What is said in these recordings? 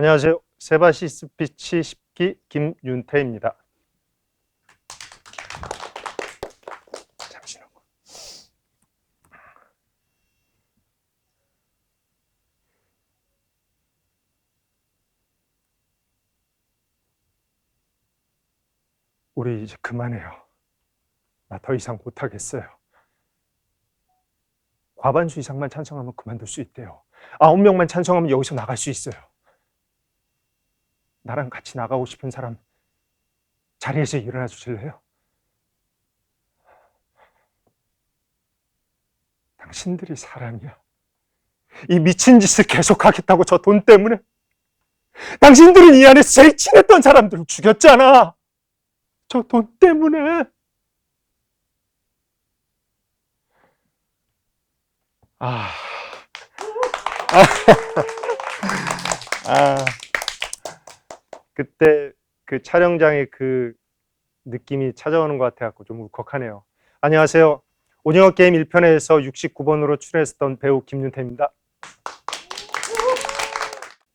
안녕하세요. 세바시 스피치 10기 김윤태입니다. 잠시만. 우리 이제 그만해요. 나 더 이상 못하겠어요. 과반수 이상만 찬성하면 그만둘 수 있대요. 아홉 명만 찬성하면 여기서 나갈 수 있어요. 나랑 같이 나가고 싶은 사람 자리에서 일어나 주실래요? 당신들이 사람이야. 이 미친 짓을 계속하겠다고 저 돈 때문에 당신들은 이 안에서 제일 친했던 사람들을 죽였잖아. 저 돈 때문에. 아. 아. 아. 그때 그 촬영장에 그 느낌이 찾아오는 것 같아갖고 좀 울컥하네요. 안녕하세요. 오징어 게임 1편에서 69번으로 출연했었던 배우 김윤태입니다.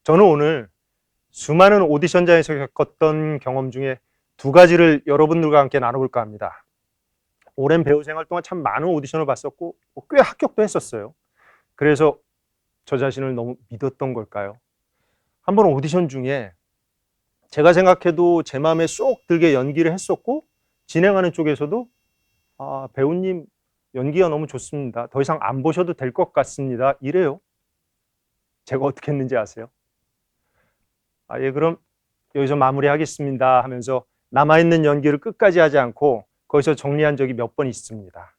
저는 오늘 수많은 오디션장에서 겪었던 경험 중에 두 가지를 여러분들과 함께 나눠볼까 합니다. 오랜 배우 생활 동안 참 많은 오디션을 봤었고 뭐꽤 합격도 했었어요. 그래서 저 자신을 너무 믿었던 걸까요? 한번 오디션 중에 제가 생각해도 제 마음에 쏙 들게 연기를 했었고 진행하는 쪽에서도 아, 배우님 연기가 너무 좋습니다. 더 이상 안 보셔도 될 것 같습니다. 이래요. 제가 어떻게 했는지 아세요? 아, 예, 그럼 여기서 마무리하겠습니다 하면서 남아있는 연기를 끝까지 하지 않고 거기서 정리한 적이 몇 번 있습니다.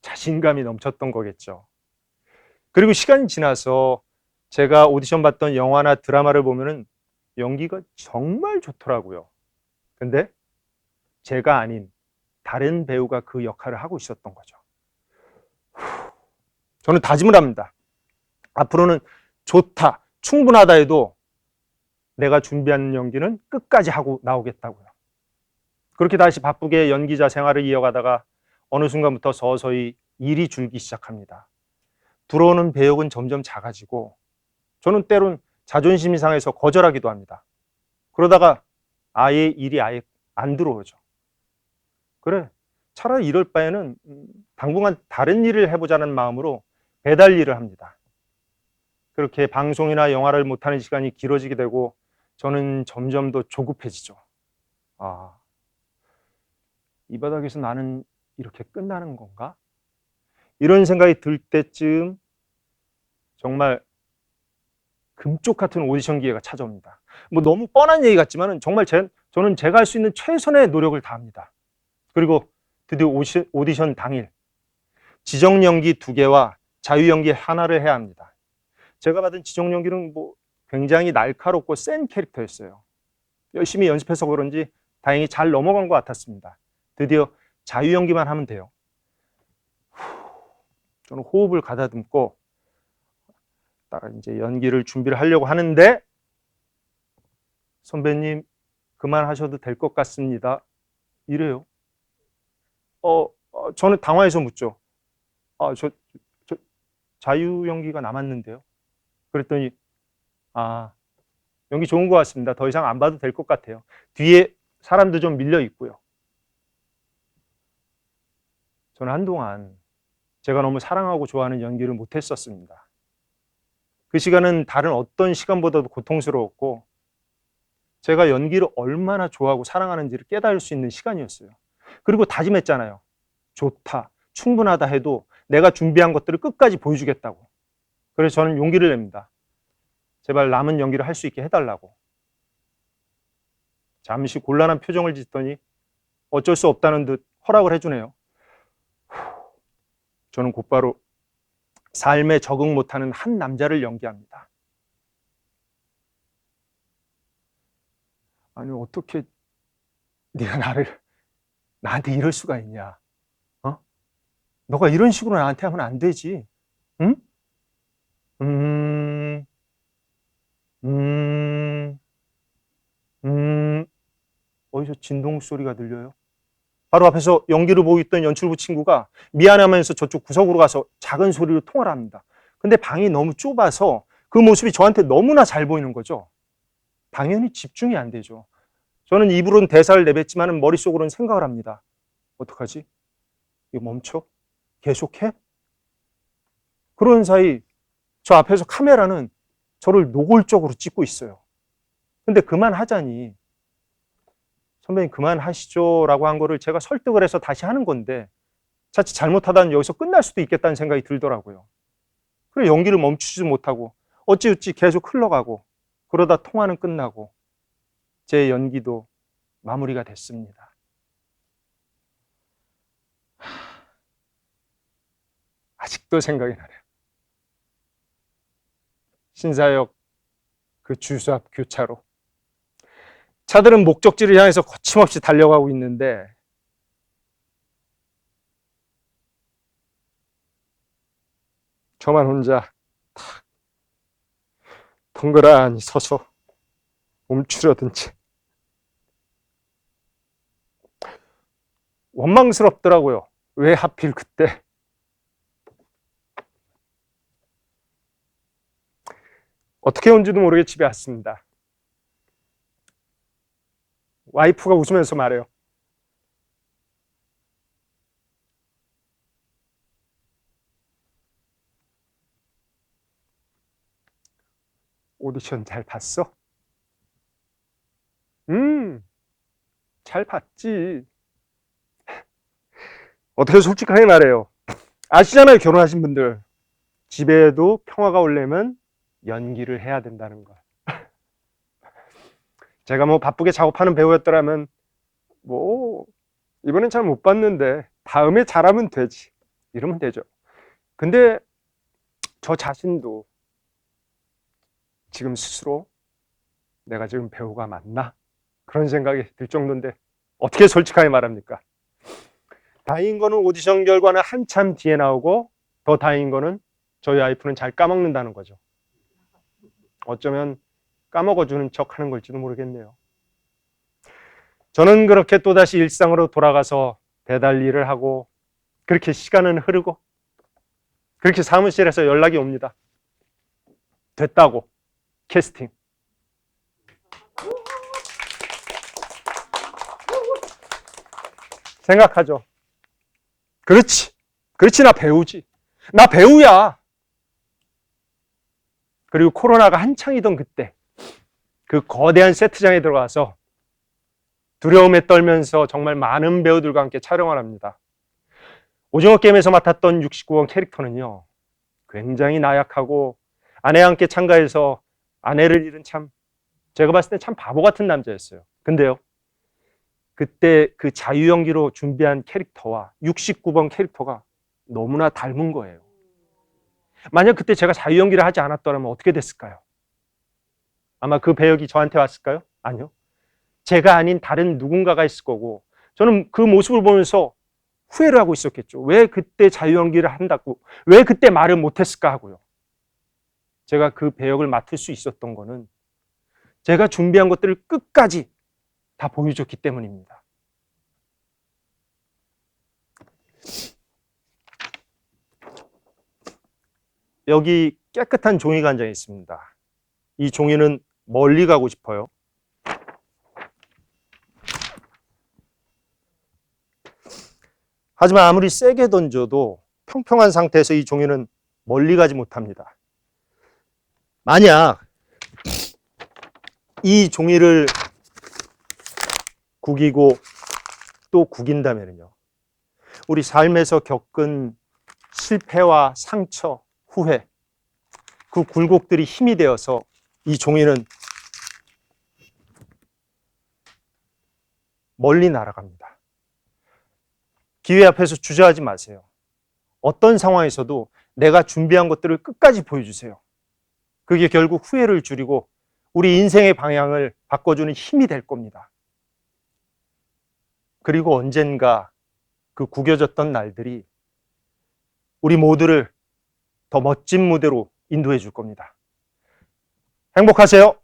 자신감이 넘쳤던 거겠죠. 그리고 시간이 지나서 제가 오디션 봤던 영화나 드라마를 보면은 연기가 정말 좋더라고요. 근데 제가 아닌 다른 배우가 그 역할을 하고 있었던 거죠. 후, 저는 다짐을 합니다. 앞으로는 좋다, 충분하다 해도 내가 준비한 연기는 끝까지 하고 나오겠다고요. 그렇게 다시 바쁘게 연기자 생활을 이어가다가 어느 순간부터 서서히 일이 줄기 시작합니다. 들어오는 배역은 점점 작아지고 저는 때론 자존심이 상해서 거절하기도 합니다. 그러다가 아예 일이 아예 안 들어오죠. 그래, 차라리 이럴 바에는 음, 당분간 다른 일을 해보자는 마음으로 배달 일을 합니다. 그렇게 방송이나 영화를 못하는 시간이 길어지게 되고 저는 점점 더 조급해지죠. 아, 이 바닥에서 나는 이렇게 끝나는 건가? 이런 생각이 들 때쯤 정말 금쪽 같은 오디션 기회가 찾아옵니다. 뭐 너무 뻔한 얘기 같지만 정말 제, 저는 제가 할 수 있는 최선의 노력을 다합니다. 그리고 드디어 오시, 오디션 당일 지정 연기 두 개와 자유 연기 하나를 해야 합니다. 제가 받은 지정 연기는 뭐 굉장히 날카롭고 센 캐릭터였어요. 열심히 연습해서 그런지 다행히 잘 넘어간 것 같았습니다. 드디어 자유 연기만 하면 돼요. 후, 저는 호흡을 가다듬고 딱 이제 연기를 준비를 하려고 하는데 선배님 그만하셔도 될 것 같습니다. 이래요. 어, 어, 저는 당황해서 묻죠. 아, 저, 저 자유 연기가 남았는데요. 그랬더니 아, 연기 좋은 것 같습니다. 더 이상 안 봐도 될 것 같아요. 뒤에 사람도 좀 밀려 있고요. 저는 한동안 제가 너무 사랑하고 좋아하는 연기를 못 했었습니다. 그 시간은 다른 어떤 시간보다도 고통스러웠고 제가 연기를 얼마나 좋아하고 사랑하는지를 깨달을 수 있는 시간이었어요. 그리고 다짐했잖아요. 좋다, 충분하다 해도 내가 준비한 것들을 끝까지 보여주겠다고. 그래서 저는 용기를 냅니다. 제발 남은 연기를 할 수 있게 해달라고. 잠시 곤란한 표정을 짓더니 어쩔 수 없다는 듯 허락을 해주네요. 저는 곧바로 삶에 적응 못하는 한 남자를 연기합니다. 아니 어떻게 네가 나를 나한테 이럴 수가 있냐? 어? 너가 이런 식으로 나한테 하면 안 되지. 응? 음, 음, 음. 어디서 진동 소리가 들려요? 바로 앞에서 연기를 보고 있던 연출부 친구가 미안하면서 저쪽 구석으로 가서 작은 소리로 통화를 합니다. 근데 방이 너무 좁아서 그 모습이 저한테 너무나 잘 보이는 거죠. 당연히 집중이 안 되죠. 저는 입으로는 대사를 내뱉지만 머릿속으로는 생각을 합니다. 어떡하지? 이거 멈춰? 계속해? 그런 사이 저 앞에서 카메라는 저를 노골적으로 찍고 있어요. 근데 그만하자니 선배님 그만하시죠 라고 한 거를 제가 설득을 해서 다시 하는 건데 자칫 잘못하다는 여기서 끝날 수도 있겠다는 생각이 들더라고요. 그래 연기를 멈추지 못하고 어찌어찌 계속 흘러가고 그러다 통화는 끝나고 제 연기도 마무리가 됐습니다. 아직도 생각이 나네요. 신사역 그 주수 앞 교차로 차들은 목적지를 향해서 거침없이 달려가고 있는데 저만 혼자 탁 덩그라니 서서 움츠러든 채 원망스럽더라고요. 왜 하필 그때 어떻게 온지도 모르게 집에 왔습니다. 와이프가 웃으면서 말해요. 오디션 잘 봤어? 음, 잘 봤지. 어떻게 솔직하게 말해요. 아시잖아요, 결혼하신 분들. 집에도 평화가 오려면 연기를 해야 된다는 걸. 제가 뭐 바쁘게 작업하는 배우였더라면 뭐 이번엔 잘 못 봤는데 다음에 잘하면 되지 이러면 되죠. 근데 저 자신도 지금 스스로 내가 지금 배우가 맞나 그런 생각이 들 정도인데 어떻게 솔직하게 말합니까? 다행인 거는 오디션 결과는 한참 뒤에 나오고 더 다행인 거는 저희 와이프는 잘 까먹는다는 거죠. 어쩌면 까먹어주는 척 하는 걸지도 모르겠네요. 저는 그렇게 또다시 일상으로 돌아가서 배달 일을 하고 그렇게 시간은 흐르고 그렇게 사무실에서 연락이 옵니다. 됐다고 캐스팅. 생각하죠. 그렇지. 그렇지 나 배우지. 나 배우야. 그리고 코로나가 한창이던 그때 그 거대한 세트장에 들어가서 두려움에 떨면서 정말 많은 배우들과 함께 촬영을 합니다. 오징어 게임에서 맡았던 69번 캐릭터는요. 굉장히 나약하고 아내와 함께 참가해서 아내를 잃은 참 제가 봤을 때 참 바보 같은 남자였어요. 근데요. 그때 그 자유 연기로 준비한 캐릭터와 69번 캐릭터가 너무나 닮은 거예요. 만약 그때 제가 자유 연기를 하지 않았더라면 어떻게 됐을까요? 아마 그 배역이 저한테 왔을까요? 아니요. 제가 아닌 다른 누군가가 있을 거고 저는 그 모습을 보면서 후회를 하고 있었겠죠. 왜 그때 자유 연기를 한다고 왜 그때 말을 못했을까 하고요. 제가 그 배역을 맡을 수 있었던 거는 제가 준비한 것들을 끝까지 다 보여줬기 때문입니다. 여기 깨끗한 종이가 한장 있습니다. 이 종이는 멀리 가고 싶어요. 하지만 아무리 세게 던져도 평평한 상태에서 이 종이는 멀리 가지 못합니다. 만약 이 종이를 구기고 또 구긴다면요. 우리 삶에서 겪은 실패와 상처, 후회, 그 굴곡들이 힘이 되어서 이 종이는 멀리 날아갑니다. 기회 앞에서 주저하지 마세요. 어떤 상황에서도 내가 준비한 것들을 끝까지 보여주세요. 그게 결국 후회를 줄이고 우리 인생의 방향을 바꿔주는 힘이 될 겁니다. 그리고 언젠가 그 구겨졌던 날들이 우리 모두를 더 멋진 무대로 인도해 줄 겁니다. 행복하세요.